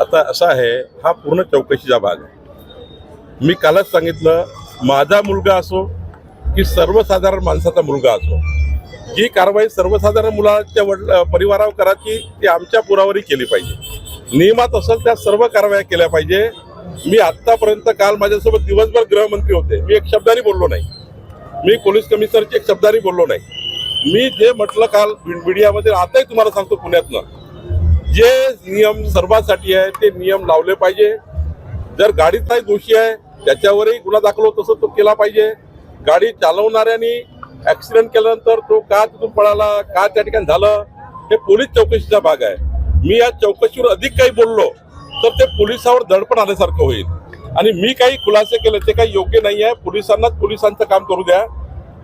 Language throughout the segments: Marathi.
आता असा आहे हा पूर्ण चौकशीचा भाग आहे. मी कालच सांगितलं माझा मुलगा असो की सर्वसाधारण माणसाचा मुलगा असो जी कारवाई सर्वसाधारण मुलाच्या वडील परिवारावर करायची ती आमच्या पुरावरही केली पाहिजे. नियमात असेल त्या सर्व कारवाया केल्या पाहिजे. मी आत्तापर्यंत काल माझ्यासोबत दिवसभर गृहमंत्री होते. मी एक शब्दाने बोललो नाही. मी पोलीस कमिशनरची एक शब्दाने बोललो नाही. मी जे म्हटलं काल मीडियामध्ये आताही तुम्हाला सांगतो पुण्यातनं. जे नियम सर्वांसाठी आहे ते नियम लावले पाहिजे. जर गाडीत काही दोषी आहे त्याच्यावरही गुन्हा दाखल होत असं तो केला पाहिजे. गाडी चालवणाऱ्यांनी ऍक्सिडेंट केल्यानंतर तो का तिथून पळाला का त्या ठिकाणी झालं हे पोलीस चौकशीचा भाग आहे. मी या चौकशीवर अधिक काही बोललो तर ते पोलिसावर दडपण आल्यासारखं होईल. आणि मी काही खुलासे केले ते काही योग्य नाही आहे. पोलिसांनाच पोलिसांचं काम करू द्या.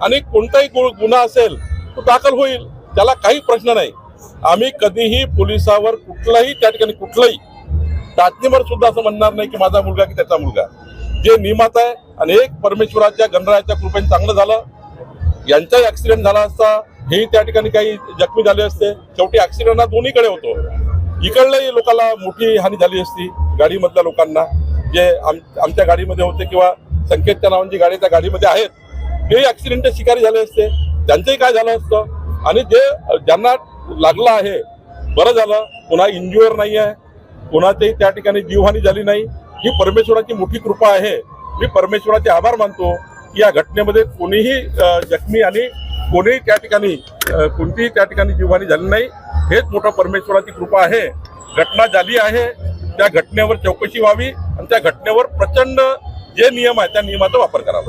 आणि कोणताही गुन्हा असेल तो दाखल होईल. त्याला काही प्रश्न नाही. आम्ही कधीही पोलिसावर कुठलाही त्या ठिकाणी कुठलाही टाचणीवर सुद्धा असं म्हणणार नाही की माझा मुलगा की त्याचा मुलगा. जे नियमात आहे आणि एक परमेश्वराच्या गणरायाच्या कृपेने चांगलं झालं यांचाही ऍक्सिडेंट झाला असता हेही त्या ठिकाणी काही जखमी झाले असते. शेवटी ऍक्सिडेंट हा दोन्हीकडे होतो. इकडल्याही लोकांना मोठी हानी झाली असती गाडीमधल्या लोकांना. जे आम आमच्या गाडीमध्ये होते किंवा संकेतच्या नावांची गाडी त्या गाडीमध्ये आहेत. तेही ऍक्सिडेंटचे शिकारी झाले असते. त्यांचंही काय झालं असतं? आणि जे ज्यांना लागला आहे. बरं झालं. पुन्हा इंज्युअर नाही आहे. कोणाच्याही त्या ठिकाणी जीवहानी झाली नाही. ही परमेश्वराची मोठी कृपा आहे. मी परमेश्वराचे आभार मानतो की या घटनेमध्ये कोणीही जखमी आणि कोणीही त्या ठिकाणी कोणतीही त्या ठिकाणी जीवहानी झाली नाही. हेच मोठं परमेश्वराची कृपा आहे. घटना झाली आहे. त्या घटनेवर चौकशी व्हावी आणि त्या घटनेवर प्रचंड जे नियम आहे त्या नियमाचा वापर करावा.